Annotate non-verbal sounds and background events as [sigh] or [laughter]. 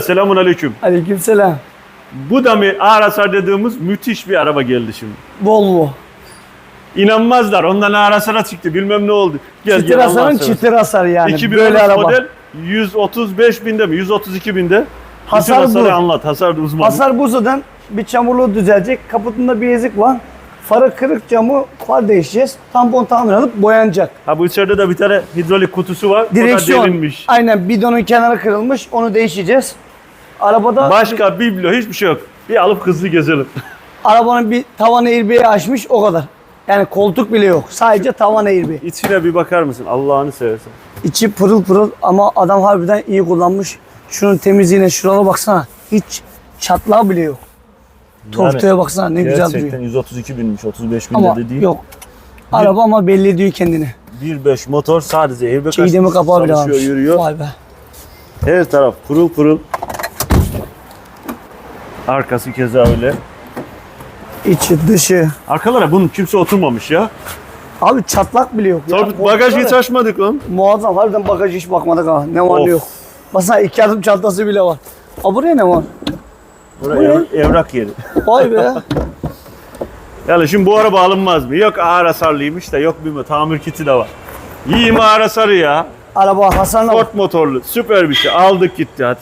Selamun aleyküm. Aleykümselam. Bu da mı ağır hasar dediğimiz müthiş bir araba geldi şimdi. Volvo. İnanmazlar. Ondan ağır hasara çıktı. Bilmem ne oldu. Gel gel hasarın çıtır hasar yani. 2013 Böyle araba. model 135 binde mi? 132 binde. Hasar Bütün hasarı bu. anlat. Hasar uzmanı. Hasar Bursa'dan bir çamurluğu düzelecek. Kaputunda bir ezik var. Farı kırık camı far değişeceğiz. Tampon tamir alıp boyanacak. Ha bu içeride de bir tane hidrolik kutusu var. O da Direksiyon. delinmiş. Aynen bidonun kenarı kırılmış. Onu değişeceğiz. Arabada Başka biblo hiçbir şey yok. Bir alıp hızlı gezelim. [laughs] arabanın bir tavan airbag'i açmış o kadar. Yani koltuk bile yok. Sadece tavan airbag. İçine bir bakar mısın? Allah'ını seversen. İçi pırıl pırıl ama adam harbiden iyi kullanmış. Şunun temizliğine şuralara baksana. Hiç çatlağı bile yok. Tortuya baksana ne güzel duruyor. Gerçekten 132 binmiş, 35 bin Ama de değil. yok. Araba ama belli ediyor kendini. 1.5 motor sadece airbag Çiğdemi açmış, kapağı bile çalışıyor, varmış. yürüyor. Vay be. Her taraf pırıl pırıl. Arkası keza öyle. İçi dışı. Arkalara bunun kimse oturmamış ya. Abi çatlak bile yok. ya. Tabii Koltuklar hiç açmadık lan. Muazzam. Harbiden bagajı hiç bakmadık ha. Ne var Of. ne yok. Baksana iki adım çantası bile var. Aa buraya ne var? Buraya Bu ne? ev- evrak yeri. Vay be. [laughs] Yani şimdi bu araba alınmaz mı? Yok ağır hasarlıymış da yok bir tamir kiti de var. İyi mi ağır hasarı ya? Araba hasarına bak. Ford motorlu süper bir şey. Aldık gitti hadi.